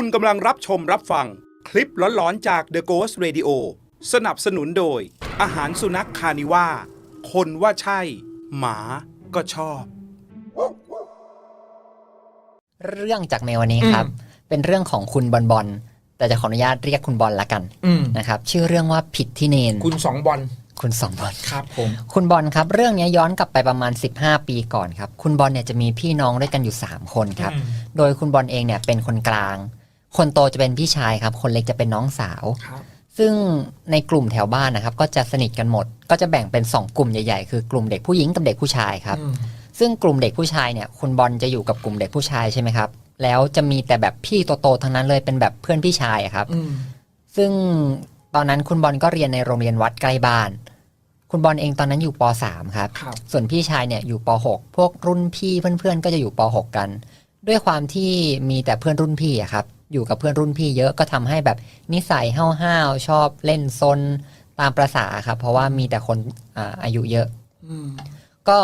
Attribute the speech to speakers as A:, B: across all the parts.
A: คุณกำลังรับชมรับฟัง คลิปหลอนๆจาก The Ghost Radio สนับสนุนโดย อาหารสุนัขคานิว่า คนว่าใช่ หมาก็ชอบ
B: เรื่องจากในวันนี้ครับ เป็นเรื่องของคุณบอลบอล แต่จะขออนุญาตเรียกคุณบอลละกัน
C: อืม
B: นะครับ ชื่อเรื่องว่าผิดที่เนน
C: คุณสองบอล
B: คุณสองบอล
C: ครับผม
B: คุณบอลครับ เรื่องนี้ย้อนกลับไปประมาณ 15 ปีก่อนครับ คุณบอลเนี่ยจะมีพี่น้องด้วยกันอยู่ 3 คนครับ
C: อืม
B: โดยคุณบอลเองเนี่ยเป็นคนกลาง คนโตจะเป็นพี่ชายครับ คนเล็กจะเป็นน้องสาว
C: ครับ
B: ซึ่งในกลุ่มแถวบ้านนะครับ ก็จะสนิทกันหมด ก็จะแบ่งเป็น 2 กลุ่มใหญ่ๆ คือกลุ่มเด็กผู้หญิงกับเด็กผู้ชายครับ
C: อืม
B: ซึ่งกลุ่มเด็กผู้ชายเนี่ยคุณบอลจะอยู่กับกลุ่มเด็กผู้ชายใช่ไหมครับ แล้วจะมีแต่แบบพี่โตๆทั้งนั้นเลยเป็นแบบเพื่อนพี่ชายอะครับ
C: อืม
B: ซึ่งตอนนั้นคุณบอลก็เรียนในโรงเรียนวัดใกล้บ้าน คุณบอลเองตอนนั้นอยู่ป .3 ครับ
C: ครับ
B: ส่วนพี่ชายเนี่ยอยู่ป .6 พวกรุ่นพี่เพื่อนๆ ก็จะอยู่ป .6 กัน ด้วยความที่มีแต่เพื่อนรุ่นพี่อะครับ อยู่กับเพื่อนรุ่นพี่เยอะก็ทำให้แบบนิสัยห้าวๆชอบเล่นซนตามประษาครับเพราะว่ามีแต่คนอาอายุเยอะ
C: อืม
B: ก็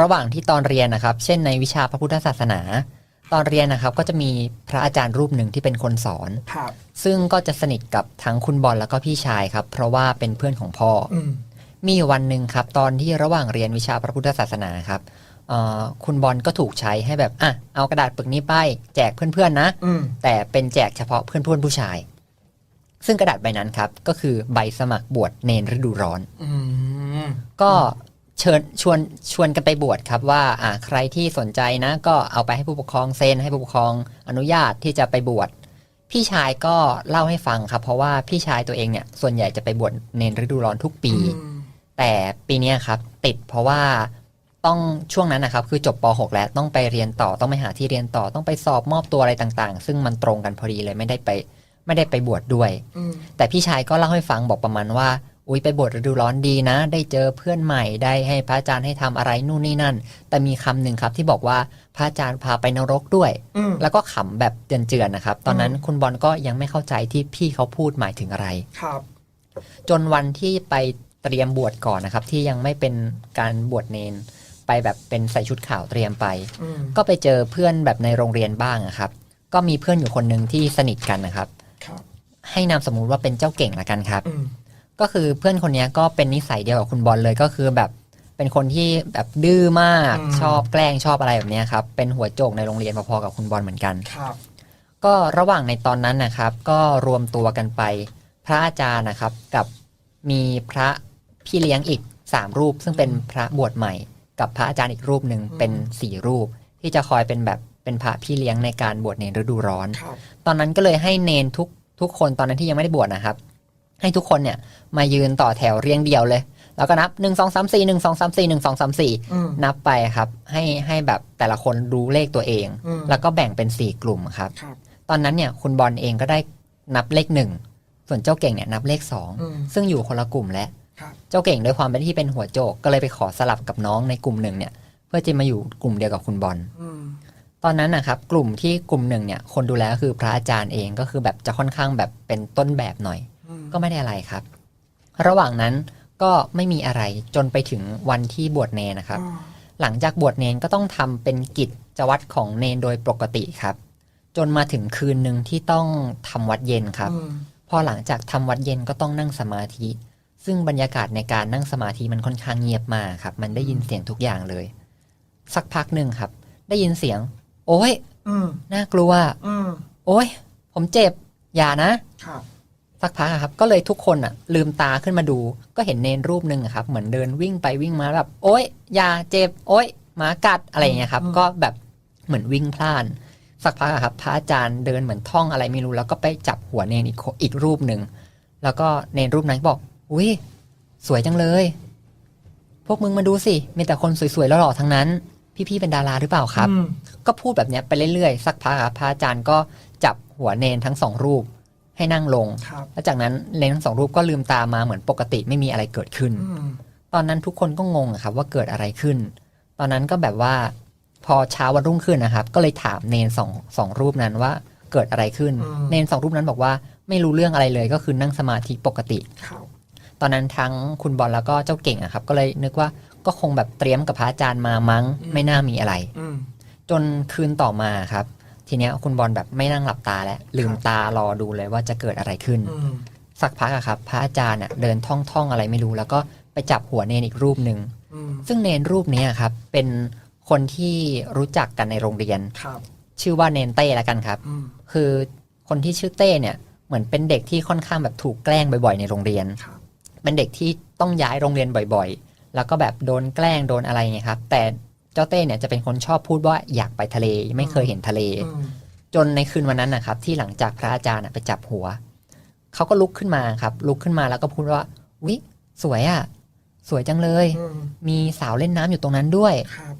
B: ระหว่างที่ตอนเรียนนะครับ เช่นในวิชาพระพุทธศาสนา ตอนเรียนนะครับ ก็จะมีพระอาจารย์รูปหนึ่งที่เป็นคนสอน
C: ครับ
B: ซึ่งก็จะสนิทกับทั้งคุณบอลแล้วก็พี่ชายครับ เพราะว่าเป็นเพื่อนของพ่ออ
C: อืม
B: มีอยู่วันหนึ่งครับ ตอนที่ระหว่างเรียนวิชาพระพุทธศาสนาครับเอ่อ คุณบอลก็ถูกใช้ให้แบบอะเอากระดาษปึกนี้ไปแจกเพื่อนๆนะ
C: อืม
B: แต่เป็นแจกเฉพาะเพื่อนๆผู้ชาย ซึ่งกระดาษใบนั้นครับ ก็คือใบสมัครบวชเนรฤดูร้อน
C: อืม
B: ก็เชิญชวนชวนกันไปบวชครับว่าอ่าใครที่สนใจนะ ก็เอาไปให้ผู้ปกครองเซ็นให้ผู้ปกครองอนุญาตที่จะไปบวชพี่ชายก็เล่าให้ฟังครับ เพราะว่าพี่ชายตัวเองเนี่ยส่วนใหญ่จะไปบวชเนรฤดูร้อนทุกปี
C: อืม
B: แต่ปีเนี้ยครับ ติดเพราะว่า ต้องช่วงนั้นนะครับคือจบป .6 แล้วต้องไปเรียนต่อต้องไปหาที่เรียนต่อต้องไปสอบมอบตัวอะไรต่างๆ ซึ่งมันตรงกันพอดีเลยไม่ได้ไปไม่ได้ไปบวชดด้วย
C: อืม
B: แต่พี่ชายก็เล่าให้ฟังบอกประมาณว่า อุ้ยไปบวชฤดูร้อนดีนะ ได้เจอเพื่อนใหม่ได้ให้พระอาจารย์ให้ทำอะไรนู่นนี่นั่น แต่มีคำหนึ่งครับที่บอกว่าพระอาจารย์พาไปนรกด้วย
C: อืม
B: แล้วก็ขำแบบเจือนๆนะครับ ตอนนั้น
C: อืม
B: คุณบอลก็ยังไม่เข้าใจที่พี่เขาพูดหมายถึงอะไร
C: ครับ
B: จนวันที่ไปเตรียมบวชก่อนนะครับ ที่ยังไม่เป็นการบวชเนน ไปแบบเป็นใส่ชุดขาวเตรียมไป
C: อืม
B: ก็ไปเจอเพื่อนแบบในโรงเรียนบ้างอะครับ ก็มีเพื่อนอยู่คนหนึ่งที่สนิทกันนะครับ
C: ครับ
B: ให้นามสมมุติว่าเป็นเจ้าเก่งละกันครับ
C: อืม
B: ก็คือเพื่อนคนเนี้ยก็เป็นนิสัยเดียวกับคุณบอลเลยก็คือแบบเป็นคนที่แบบดื้อมาก
C: อืม
B: ชอบแกล้งชอบอะไรแบบเนี้ยครับเป็นหัวโจกในโรงเรียนพอๆกับคุณบอลเหมือนกัน
C: ครับ
B: ก็ระหว่างในตอนนั้นนะครับ ก็รวมตัวกันไป พระอาจารย์นะครับกับมีพระพี่เลี้ยงอีกสามรูป ซึ่งเป็นพระบวชใหม่ กับพระอาจารย์อีกรูปหนึ่งเป็นสี่รูป ที่จะคอยเป็นแบบเป็นพระพี่เลี้ยงในการบวชในฤดูร้อน
C: ครับ
B: ตอนนั้นก็เลยให้เนนทุกทุกคนตอนนั้นที่ยังไม่ได้บวชนะครับ ให้ทุกคนเนี่ยมายืนต่อแถวเรียงเดียวเลย แล้วก็นับหนึ่งสองสามสี่หนึ่งสองสามสี่หนึ่งสองสามสี่
C: อืม
B: นับไปครับ ให้ให้แบบแต่ละคนรู้เลขตัวเอง
C: อืม
B: แล้วก็แบ่งเป็นสี่กลุ่มครับ
C: ครับ
B: ตอนนั้นเนี่ยคุณบอลเองก็ได้นับเลขหนึ่งส่วนเจ้าเก่งเนี่ยนับเลขสอง
C: อืม
B: ซึ่งอยู่คนละกลุ่มแล้ว
C: ครับ
B: เจ้าเก่งด้วยความเป็นที่เป็นหัวโจกก็เลยไปขอสลับกับน้องในกลุ่มหนึ่งเนี่ย เพื่อจะมาอยู่กลุ่มเดียวกับคุณบอล
C: อืม
B: ตอนนั้นนะครับ กลุ่มที่กลุ่มหนึ่งเนี่ย คนดูแลก็คือพระอาจารย์เองก็คือแบบจะค่อนข้างแบบเป็นต้นแบบหน่อย
C: อืม
B: ก็ไม่ได้อะไรครับ ระหว่างนั้นก็ไม่มีอะไรจนไปถึงวันที่บวชเนนนะครับ
C: อ่า
B: หลังจากบวชเนนก็ต้องทำเป็นกิจวัตรของเนนโดยปกติครับ จนมาถึงคืนหนึ่งที่ต้องทำวัดเย็นครับ
C: อืม
B: พอหลังจากทำวัดเย็นก็ต้องนั่งสมาธิ ซึ่งบรรยากาศในการนั่งสมาธิมันค่อนข้างเงียบมากครับ มันได้ยินเสียงทุกอย่างเลย สักพักหนึ่งครับ ได้ยินเสียง โอ้ย
C: อืม
B: น่ากลัว
C: อืม
B: โอ้ยผมเจ็บ อย่านะ
C: ครับ
B: สักพักอะครับ ก็เลยทุกคนอะ ลืมตาขึ้นมาดู ก็เห็นเนนรูปหนึ่งอะครับ เหมือนเดินวิ่งไปวิ่งมาแบบ โอ๊ยอย่าเจ็บ โอ๊ยหมากัดอะไรอย่างเงี้ยครับ
C: อืม
B: ก็แบบเหมือนวิ่งพล่านสักพักอะครับพระอาจารย์เดินเหมือนท่องอะไรไม่รู้ แล้วก็ไปจับหัวเนนอีกคนอีกรูปหนึ่งแล้วก็เนนรูปนั้นบอก อุ้ยสวยจังเลย พวกมึงมาดูสิ มีแต่คนสวยๆแล้วหล่อๆทั้งนั้น พี่ๆเป็นดาราหรือเปล่าครับ
C: อืม
B: ก็พูดแบบเนี้ยไปเรื่อยๆ สักพักอะพระอาจารย์ก็จับหัวเนนทั้งสองรูปให้นั่งลง
C: ครับ
B: แล้วจากนั้นเนนทั้งสองรูปก็ลืมตามาเหมือนปกติไม่มีอะไรเกิดขึ้น
C: อืม
B: ตอนนั้นทุกคนก็งงอะครับว่าเกิดอะไรขึ้น ตอนนั้นก็แบบว่า พอเช้าวันรุ่งขึ้นนะครับ ก็เลยถามเนนสองสองรูปนั้นว่าเกิดอะไรขึ้น เนนสองรูปนั้นบอกว่าไม่รู้เรื่องอะไรเลยก็คือนั่งสมาธิปกติ
C: ครับ
B: ตอนนั้นทั้งคุณบอลแล้วก็เจ้าเก่งอะครับ ก็เลยนึกว่าก็คงแบบเตรียมกับพระอาจารย์มามั้ง ไม่น่ามีอะไร
C: อืม
B: จนคืนต่อมาครับ ทีเนี้ยคุณบอลแบบไม่นั่งหลับตาแล้วลืมตารอดูเลยว่าจะเกิดอะไรขึ้น
C: อืม
B: สักพักอะครับ พระอาจารย์อะเดินท่องท่องอะไรไม่รู้ แล้วก็ไปจับหัวเนนอีกรูปหนึ่ง
C: อืม
B: ซึ่งเนนรูปเนี้ยครับ เป็นคนที่รู้จักกันในโรงเรียน
C: ครับ
B: ชื่อว่าเนนเต้ละกันครับ
C: อืม
B: คือคนที่ชื่อเต้เนี่ยเหมือนเป็นเด็กที่ค่อนข้างแบบถูกแกล้งบ่อยๆในโรงเรียน
C: ครับ
B: เป็นเด็กที่ต้องย้ายโรงเรียนบ่อยๆ แล้วก็แบบโดนแกล้งโดนอะไรเงี้ยครับ แต่เจ้าเต้เนี่ยจะเป็นคนชอบพูดว่าอยากไปทะเลไม่เคยเห็นทะเล
C: อืม
B: จนในคืนวันนั้นนะครับ ที่หลังจากพระอาจารย์อะไปจับหัวเขาก็ลุกขึ้นมาครับ ลุกขึ้นมาแล้วก็พูดว่าวิสวยอะ่ะ สวยจังเลย
C: อืม
B: มีสาวเล่นน้ำอยู่ตรงนั้นด้วย
C: ครับ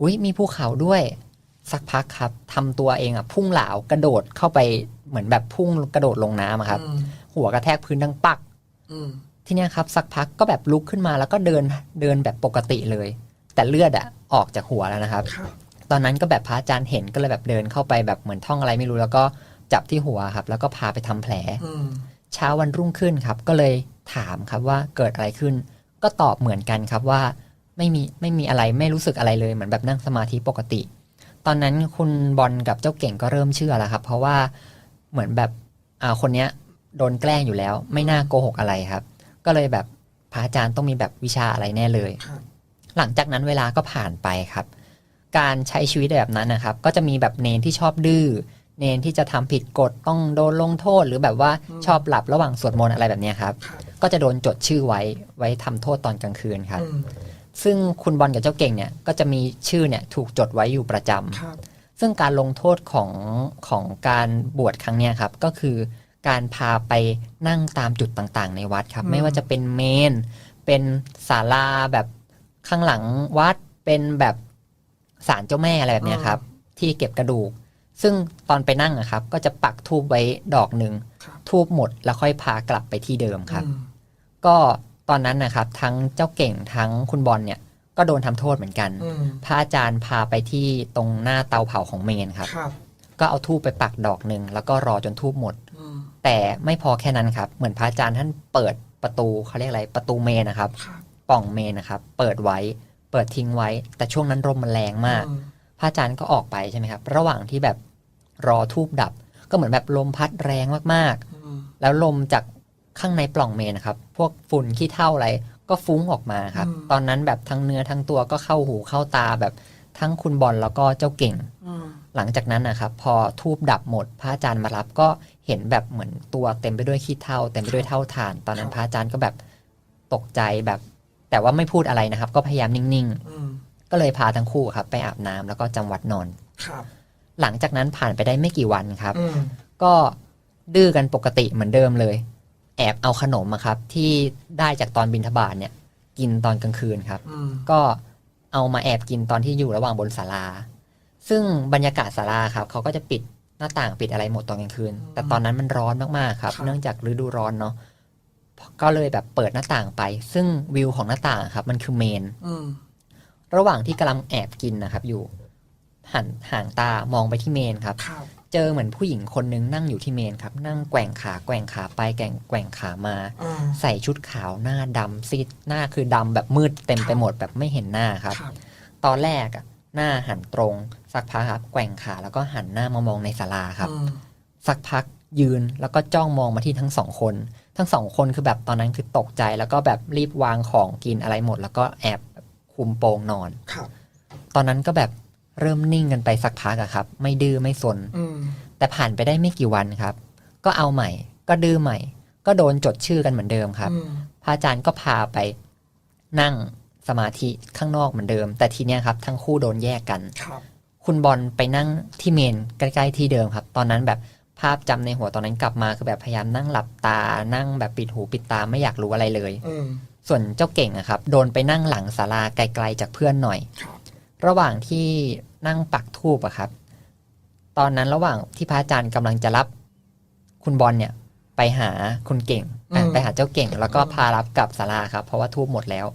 B: อุ้ยมีภูเขาด้วย สักพักครับทำตัวเองอะ พุ่งเหลาวกระโดดเข้าไปเหมือนแบบพุ่งกระโดดลงน้ำอะครับ
C: อืม
B: หัวกระแทกพื้นดังปัก
C: อืม
B: ทีเนี้ยครับสักพักก็แบบลุกขึ้นมาแล้วก็เดินเดินแบบปกติเลย แต่เลือดอะออกจากหัวแล้วนะครับ
C: ครับ
B: ตอนนั้นก็แบบพระอาจารย์เห็นก็เลยแบบเดินเข้าไปแบบเหมือนท่องอะไรไม่รู้ แล้วก็จับที่หัวครับ แล้วก็พาไปทำแผล
C: อืม
B: เช้าวันรุ่งขึ้นครับ ก็เลยถามครับว่าเกิดอะไรขึ้น ก็ตอบเหมือนกันครับว่าไม่มีไม่มีอะไรไม่รู้สึกอะไรเลยเหมือนแบบนั่งสมาธิปกติ ตอนนั้นคุณบอลกับเจ้าเก่งก็เริ่มเชื่อแล้วครับ เพราะว่าเหมือนแบบอ่าคนเนี้ยโดนแกล้งอยู่แล้ว ไม่น่าโกหกอะไรครับ ก็เลยแบบพระอาจารย์ต้องมีแบบวิชาอะไรแน่เลย
C: ครับ
B: หลังจากนั้นเวลาก็ผ่านไปครับ การใช้ชีวิตแบบนั้นนะครับ ก็จะมีแบบเนนที่ชอบดื้อเนนที่จะทำผิดกฎต้องโดนลงโทษ หรือแบบว่าชอบหลับระหว่างสวดมนต์อะไรแบบเนี้ยครับ
C: ครับ
B: ก็จะโดนจดชื่อไว้ไว้ทำโทษตอนกลางคืนครับ
C: อืม
B: ซึ่งคุณบอลกับเจ้าเก่งเนี่ยก็จะมีชื่อเนี่ยถูกจดไว้อยู่ประจำ
C: ครับ
B: ซึ่งการลงโทษของของการบวชครั้งเนี้ยครับ ก็คือ การพาไปนั่งตามจุดต่างๆ ในวัดครับ
C: อืม
B: ไม่ว่าจะเป็นเมน เป็นศาลาแบบข้างหลังวัดเป็นแบบศาลเจ้าแม่อะไรแบบเนี้ยครับ ที่เก็บกระดูก ซึ่งตอนไปนั่งอะครับ ก็จะปักทูบไว้ดอกหนึ่ง
C: ครับ
B: ทูบหมดแล้วค่อยพากลับไปที่เดิมครับ
C: อืม
B: ก็ตอนนั้นนะครับ ทั้งเจ้าเก่งทั้งคุณบอลเนี่ย ก็โดนทำโทษเหมือนกัน
C: อืม
B: พระอาจารย์พาไปที่ตรงหน้าเตาเผาของเมนครับ
C: ครับ
B: ก็เอาทูบไปปักดอกหนึ่งแล้วก็รอจนทูบหมด
C: อืม
B: แต่ไม่พอแค่นั้นครับ เหมือนพระอาจารย์ท่านเปิดประตูเขาเรียกอะไรประตูเมนนะครับ
C: ครับ
B: ปล่องเมนนะครับ เปิดไว้ เปิดทิ้งไว้ แต่ช่วงนั้นลมมันแรงมาก
C: อืม
B: พระอาจารย์ก็ออกไปใช่ไหมครับ ระหว่างที่แบบรอทูบดับ ก็เหมือนแบบลมพัดแรงมาก
C: อืม
B: ๆแล้วลมจากข้างในปล่องเมนนะครับ พวกฝุ่นขี้เท่าอะไรก็ฟุ้งออกมาครับ ตอนนั้นแบบทั้งเนื้อทั้งตัวก็เข้าหูเข้าตาแบบทั้งคุณบอลแล้วก็เจ้าเก่ง
C: อืม
B: หลังจากนั้นนะครับ พอทูบดับหมดพระอาจารย์มารับก็เห็นแบบเหมือนตัวเต็มไปด้วยขี้เถ้าเต็มไปด้วยเท่าฐาน ตอนนั้นพระอาจารย์ก็แบบตกใจแบบ แต่ว่าไม่พูดอะไรนะครับ ก็พยายามนิ่ง
C: อืม
B: ๆก็เลยพาทั้งคู่ครับ ไปอาบน้ำแล้วก็จำวัดนอน
C: ครับ
B: หลังจากนั้นผ่านไปได้ไม่กี่วันครับ
C: อืม
B: ก็ดื้อกันปกติเหมือนเดิมเลย แอบเอาขนมอะครับ ที่ได้จากตอนบินทบาทเนี่ย กินตอนกลางคืนครับ
C: อืม
B: ก็เอามาแอบกินตอนที่อยู่ระหว่างบนศาลา ซึ่งบรรยากาศศาลาครับเขาก็จะปิดหน้าต่างปิดอะไรหมดตอนกลางคืน แต่ตอนนั้นมันร้อนมากๆครับ เนื่องจากฤดูร้อนเนาะก็เลยแบบเปิดหน้าต่างไป ซึ่งวิวของหน้าต่างครับ มันคือเมน
C: อืม
B: ระหว่างที่กำลังแอบกินนะครับ อยู่ หันห่างตามองไปที่เมนครับ
C: ครับ
B: เจอเหมือนผู้หญิงคนนึงนั่งอยู่ที่เมนครับ นั่งแกว่งขาแกว่งขาไปแกว่งแกว่งขามา
C: อ่า
B: ใส่ชุดขาวหน้าดำซีดหน้าคือดำแบบมืดเต็มไปหมดแบบไม่เห็นหน้าครับ
C: ครับ
B: ตอนแรกอะ หน้าหันตรง สักพักครับแกว่งขาแล้วก็หันหน้ามามองในศาลาครับ
C: อืม
B: สักพักยืนแล้วก็จ้องมองมาที่ทั้งสองคน ทั้งสองคนคือแบบตอนนั้นคือตกใจแล้วก็แบบรีบวางของกินอะไรหมด แล้วก็แอบคุมโปงนอน
C: ครับ
B: ตอนนั้นก็แบบเริ่มนิ่งกันไปสักพักอะครับ ไม่ดื้อไม่สน
C: อืม
B: แต่ผ่านไปได้ไม่กี่วันครับ ก็เอาใหม่ ก็ดื้อใหม่ ก็โดนจดชื่อกันเหมือนเดิมครับ
C: อืม
B: พระอาจารย์ก็พาไปนั่ง สมาธิข้างนอกเหมือนเดิม แต่ทีเนี้ยครับทั้งคู่โดนแยกกัน
C: ครับ
B: คุณบอลไปนั่งที่เมนใกล้ๆที่เดิมครับ ตอนนั้นแบบภาพจำในหัวตอนนั้นกลับมาคือแบบพยายามนั่งหลับตา นั่งแบบปิดหูปิดตาไม่อยากรู้อะไรเลย
C: อืม
B: ส่วนเจ้าเก่งอะครับ โดนไปนั่งหลังศาลาไกลๆจากเพื่อนหน่อย
C: ครับ
B: ระหว่างที่นั่งปักทูบอะครับ ตอนนั้นระหว่างที่พระอาจารย์กำลังจะรับ คุณบอลเนี่ย ไปหาคุณเก่งอะไปหาเจ้าเก่ง แล้วก็พารับกลับศาลาครับ เพราะว่าทูบหมดแล้ว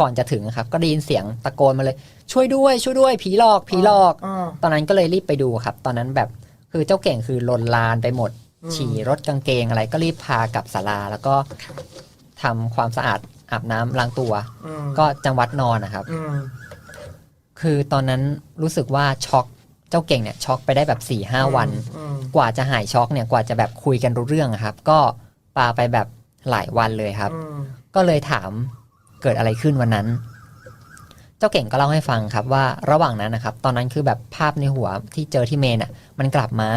B: ก่อนจะถึงครับ ก็ได้ยินเสียงตะโกนมาเลย ช่วยด้วย ช่วยด้วย ผีหลอกผีหลอก
C: อ่า
B: ตอนนั้นก็เลยรีบไปดูครับ ตอนนั้นแบบคือเจ้าเก่งคือลนลานไปหมด
C: อืม
B: ฉี่รถกางเกงอะไรก็รีบพากลับศาลาแล้วก็ทำความสะอาดอาบน้ำล้างตัว
C: อืม
B: ก็จังหวัดนอนนะครับ
C: อืม
B: คือตอนนั้นรู้สึกว่าช็อกเจ้าเก่งเนี่ยช็อกไปได้แบบ4ี่ห้าวัน
C: อืม
B: กว่าจะหายช็อกเนี่ยกว่าจะแบบคุยกันรู้เรื่องอะครับ ก็ปาไปแบบหลายวันเลยครับ
C: อืม
B: ก็เลยถาม เกิดอะไรขึ้นวันนั้น เจ้าเก่งก็เล่าให้ฟังครับว่าระหว่างนั้นนะครับ ตอนนั้นคือแบบภาพในหัวที่เจอที่เมนอะ มันกลับมา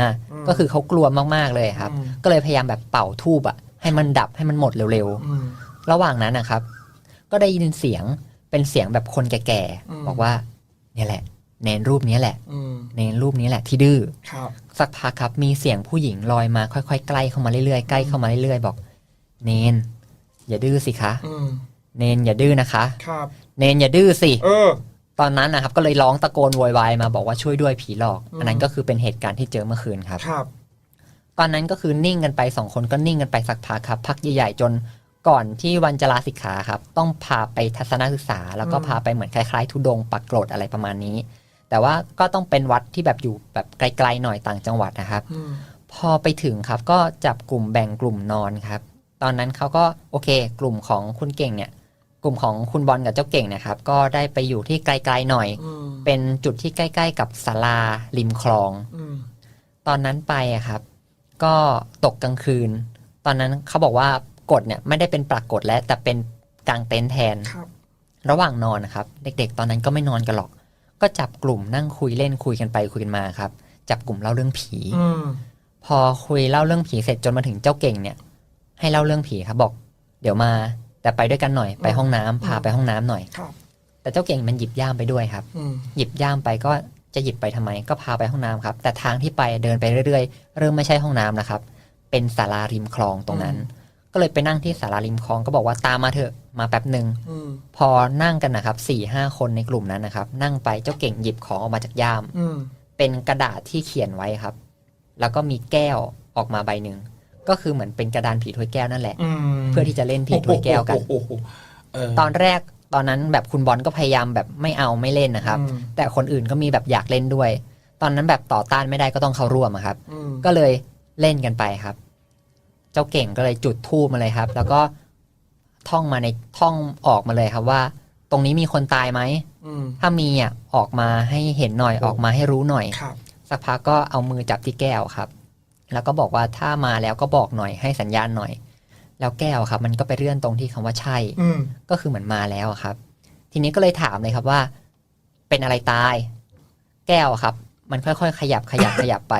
B: ก็คือเขากลัวมากๆเลยครับ
C: อืม
B: ก็เลยพยายามแบบเป่าทูบอะ ให้มันดับให้มันหมดเร็ว
C: อืม
B: ๆ ระหว่างนั้นนะครับ ก็ได้ยินเสียงเป็นเสียงแบบคนแก่
C: อืม
B: ๆบอกว่าเนี่ยแหละเนนรูปนี้แหละ
C: อืม
B: เนนรูปนี้แหละที่ดื้อ
C: ครับ
B: สักพักครับมีเสียงผู้หญิงลอยมาค่อยๆใกล้เข้ามาเรื่อยๆใกล้เข้ามาเรื่อยๆบอก เนน อย่าดื้อสิคะ
C: อืม
B: เนนอย่าดื้อนะคะ
C: ครับ
B: เนนอย่าดื้อสิ
C: เออ
B: ตอนนั้นนะครับก็เลยร้องตะโกนโวยวายมาบอกว่าช่วยด้วยผีหลอก
C: อืม
B: อันนั้นก็คือเป็นเหตุการณ์ที่เจอเมื่อคืนครับ
C: ครับ
B: ตอนนั้นก็คือนิ่งกันไปสองคนก็นิ่งกันไปสักพักครับ พักใหญ่ๆจนก่อนที่วันจะลาสิกขาครับ ต้องพาไปทัศนศึกษา แล้วก็
C: อืม
B: พาไปเหมือนคล้ายๆทุดงค์ปักโกรดอะไรประมาณนี้ แต่ว่าก็ต้องเป็นวัดที่แบบอยู่แบบไกลๆหน่อยต่างจังหวัดนะครับ
C: อืม
B: พอไปถึงครับก็จับกลุ่มแบ่งกลุ่มนอนครับ ตอนนั้นเขาก็โอเค กลุ่มของคุณเก่งเนี่ย กลุ่มของคุณบอลกับเจ้าเก่งเนะครับ ก็ได้ไปอยู่ที่ไกลๆหน่อย
C: อืม
B: เป็นจุดที่ใกล้ ๆ กับศาลาริมคลอง
C: อืม
B: ตอนนั้นไปอะครับ ก็ตกกลางคืน ตอนนั้นเขาบอกว่ากฎเนี่ยไม่ได้เป็นปรากฏแล้วแต่เป็นกางเต็นท์แทน
C: ครับ
B: ระหว่างนอนนะครับ เด็กๆ ตอนนั้นก็ไม่นอนกันหรอก ก็จับกลุ่มนั่งคุยเล่นคุยกันไปคุยกันมาครับ จับกลุ่มเล่าเรื่องผี
C: อืม
B: พอคุยเล่าเรื่องผีเสร็จจนมาถึงเจ้าเก่งเนี่ย ให้เล่าเรื่องผีครับบอก เดี๋ยวมา แต่ไปด้วยกันหน่อยไปห้องน้ำพาไปห้องน้ำหน่อย
C: ครับ
B: แต่เจ้าเก่งมันหยิบย่ามไปด้วยครับ
C: อืม
B: หยิบย่ามไปก็จะหยิบไปทำไม ก็พาไปห้องน้ำครับ แต่ทางที่ไปเดินไปเรื่อยๆ เริ่มไม่ใช่ห้องน้ำนะครับ เป็นศาลาริมคลองตรงนั้น ก็เลยไปนั่งที่ศาลาริมคลองก็บอกว่าตามมาเถอะมาแป๊บหนึ่ง
C: อืม
B: พอนั่งกันนะครับสี่ห้าคนในกลุ่มนั้นนะครับ นั่งไปเจ้าเก่งหยิบของออกมาจากย่าม
C: อืม
B: เป็นกระดาษที่เขียนไว้ครับ แล้วก็มีแก้วออกมาใบหนึ่ง ก็คือเหมือนเป็นกระดานผีถ้วยแก้วนั่นแหละ
C: อืม
B: เพื่อที่จะเล่นผีถ้วยแก้วกัน
C: โอ้โหเออ
B: ตอนแรกตอนนั้นแบบคุณบอลก็พยายามแบบไม่เอาไม่เล่นนะครับ
C: อืม
B: แต่คนอื่นก็มีแบบอยากเล่นด้วย ตอนนั้นแบบต่อต้านไม่ได้ก็ต้องเข้าร่วมอะครับ
C: อืม
B: ก็เลยเล่นกันไปครับ เจ้าเก่งก็เลยจุดทูบมาเลยครับ แล้วก็ท่องมาในท่องออกมาเลยครับว่า ตรงนี้มีคนตายไหม
C: อืม
B: ถ้ามีอะออกมาให้เห็นหน่อย
C: โอ้
B: ออกมาให้รู้หน่อย
C: ครับ
B: สักพักก็เอามือจับที่แก้วครับ แล้วก็บอกว่าถ้ามาแล้วก็บอกหน่อยให้สัญญาณหน่อย แล้วแก้วครับ มันก็ไปเลื่อนตรงที่คำว่าใช่
C: อืม
B: ก็คือเหมือนมาแล้วอะครับ ทีนี้ก็เลยถามเลยครับว่า เป็นอะไรตาย แก้วอะครับ มันค่อยๆ ขยับขยับขยับไป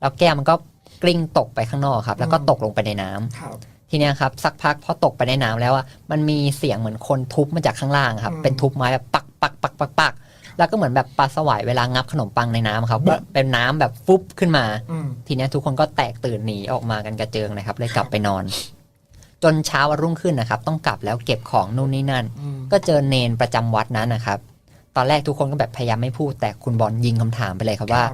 B: แล้วแก้วมันก็กลิ้งตกไปข้างนอกครับ แล้วก็
C: อืม
B: ตกลงไปในน้ำ
C: ครับ
B: ทีเนี้ยครับ สักพักพอตกไปในน้ำแล้วอะมันมีเสียงเหมือนคนทุบมาจากข้างล่างครับ
C: อืม
B: เป็นทุบไม้แบบปักปักปักปักปัก แล้วก็เหมือนแบบปลาสวายเวลางับขนมปังในน้ำครับ
C: บุ๊
B: ก็
C: บ
B: เป็นน้ำแบบฟุบขึ้นมา
C: อืม
B: ทีเนี้ยทุกคนก็แตกตื่นหนีออกมากันกระเจิงเลยครับ เลยกลับไปนอน จนเช้าวันรุ่งขึ้นนะครับ ต้องกลับแล้วเก็บของนู่นนี่นั่น
C: อืม
B: ก็เจอเนนประจำวัดนั้นนะครับ ตอนแรกทุกคนก็แบบพยายามไม่พูด แต่คุณบอลยิงคำถามไปเลยครับว่า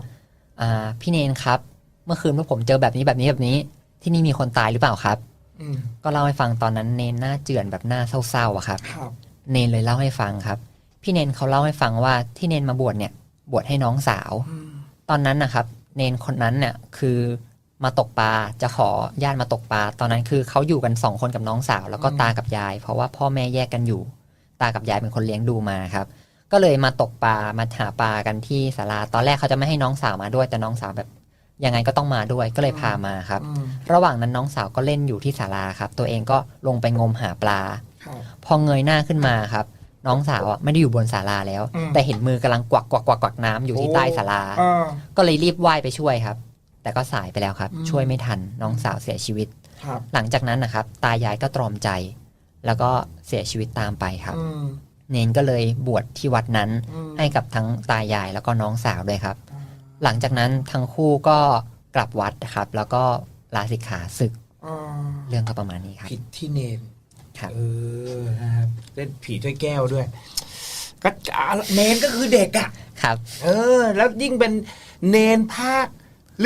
B: อ่าพี่เนนครับ เมื่อคืนพวกผมเจอแบบนี้แบบนี้แบบนี้ ที่นี่มีคนตายหรือเปล่าครับ
C: อืม
B: ก็เล่าให้ฟังตอนนั้นเนนหน้าเจือนแบบหน้าเศร้าๆอะครับ
C: ครับ
B: เนนเลยเล่าให้ฟังครับ พี่เนนเขาเล่าให้ฟังว่าที่เนนมาบวชเนี่ย บวชให้น้องสาว
C: อืม
B: ตอนนั้นนะครับ เนนคนนั้นเนี่ยคือมาตกปลาจะขอญาติมาตกปลาตอนนั้นคือเขาอยู่กันสองคนกับน้องสาว แล้วก็ตากับยาย เพราะว่าพ่อแม่แยกกันอยู่ ตากับยายเป็นคนเลี้ยงดูมาครับ ก็เลยมาตกปลามาหาปลากันที่ศาลาตอนแรกเขาจะไม่ให้น้องสาวมาด้วยแต่น้องสาวแบบยังไงก็ต้องมาด้วยก็เลยพามาครับ
C: อืม
B: ระหว่างนั้นน้องสาวก็เล่นอยู่ที่ศาลาครับ ตัวเองก็ลงไปงมหาปลา
C: ครับ
B: พอเงยหน้าขึ้นมาครับ น้องสาวอะไม่ได้อยู่บนศาลาแล้ว
C: อืม
B: แต่เห็นมือกำลังกวักกวักกวักกวักน้ำอยู่ที่ใต้ศาลา
C: อ่า
B: ก็เลยรีบว่ายไปช่วยครับ แต่ก็สายไปแล้วครับ
C: อืม
B: ช่วยไม่ทันน้องสาวเสียชีวิต
C: ครับ
B: หลังจากนั้นนะครับ ตายายก็ตรอมใจ แล้วก็เสียชีวิตตามไปครับ
C: อืม
B: เนนก็เลยบวชที่วัดนั้น
C: อืม
B: ให้กับทั้งตายายแล้วก็น้องสาวด้วยครับ หลังจากนั้นทั้งคู่ก็กลับวัดนะครับ แล้วก็ลาสิกขาศึก
C: อ่า
B: เรื่องก็ประมาณนี้ครับ
C: ผิดที่เนน
B: ครับ
C: เออนะครับเล่นผีถ้วยแก้วด้วย ก็อ่าเนนก็คือเด็กอะ
B: ครับ
C: เออ แล้วยิ่งเป็นเนนภาค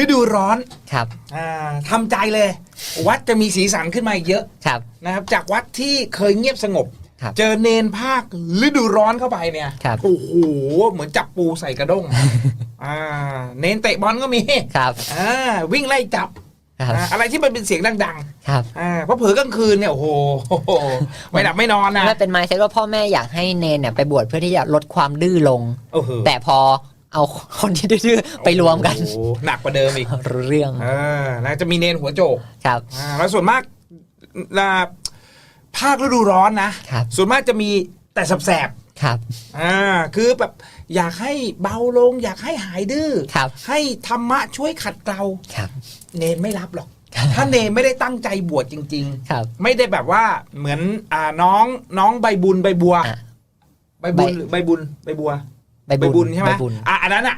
C: ฤดูร้อน
B: ครับ
C: อ่าทำใจเลย วัดจะมีสีสันขึ้นมาอีกเยอะ
B: ครับ
C: นะครับ จากวัดที่เคยเงียบสงบ
B: ครับ
C: เจอเนนภาคฤดูร้อนเข้าไปเนี่ย
B: ครับ
C: โอ้โหเหมือนจับปูใส่กระด้ง อ่า เนนเตะบอลก็มี
B: ครับ
C: อ่าวิ่งไล่จับ
B: ครับ
C: อ่าอะไรที่มันเป็นเสียงดัง
B: ครับ
C: ๆอ่าเพราะเผลอกลางคืนเนี่ยโอ้โหไม่หลับไม่นอนนะ
B: มันเป็นไมเซ็ตว่าพ่อแม่อยากให้เนนเนี่ยไปบวชเพื่อที่จะลดความดื้อลง
C: โอ้โห
B: แต่พอเอาคนที่ดื้อๆไปรวมกัน
C: โอ้โหหนักกว่าเดิมอีก
B: รู้เรื่อง
C: เออแล้วจะมีเนนหัวโจก
B: ครับ
C: อ่าแล้วส่วนมากอ่าภาคฤดูร้อนนะ
B: ครับ
C: ส่วนมากจะมีแต่แสบ
B: ครับ
C: ๆอ่าคือแบบอยากให้เบาลง อยากให้หายดื้อ
B: ครับ
C: ให้ธรรมะช่วยขัดเกลา
B: ครับ
C: เนนไม่รับหรอก ถ้าเนนไม่ได้ตั้งใจบวชจริง
B: ครับ
C: ๆไม่ได้แบบว่าเหมือนอ่าน้องน้องใบบุญใบบัว
B: อะ
C: ใบบุญ
B: ใบ
C: หรือใบบุญใบบัว
B: ใบบุญ
C: ใช่ไหม
B: ใบบุญ
C: อะอันนั้นอะ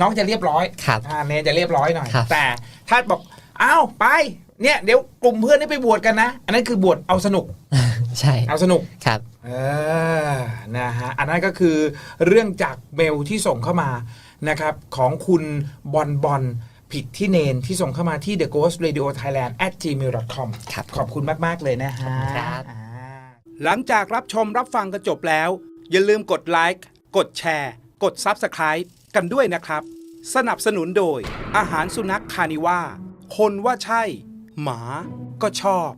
C: น้องจะเรียบร้อย
B: ครับ
C: อ่าเนนจะเรียบร้อยหน่อย
B: ครับ
C: แต่ถ้าบอกอ้าวไป เนี่ยเดี๋ยวกลุ่มเพื่อนนี่ไปบวชกันนะ อันนั้นคือบวชเอาสนุก
B: ใช่
C: เอาสนุก
B: ครับ
C: เออนะฮะอันนั้นก็คือเรื่องจากเมลที่ส่งเข้ามานะครับของคุณบอลบอลผิดที่เนนที่ส่งเข้ามาที่ the ghost radio thailand at gmail com
B: ครับ
C: ขอบคุณมาก ๆ เลยนะฮะ
B: ขอบคุณครับ
C: อ่า
A: หลังจากรับชมรับฟังกันจบแล้ว อย่าลืมกดไลค์กดแชร์ กด Subscribe กันด้วยนะครับ สนับสนุนโดยอาหารสุนัขคานิว่าคนว่าใช่ หมาก็ชอบ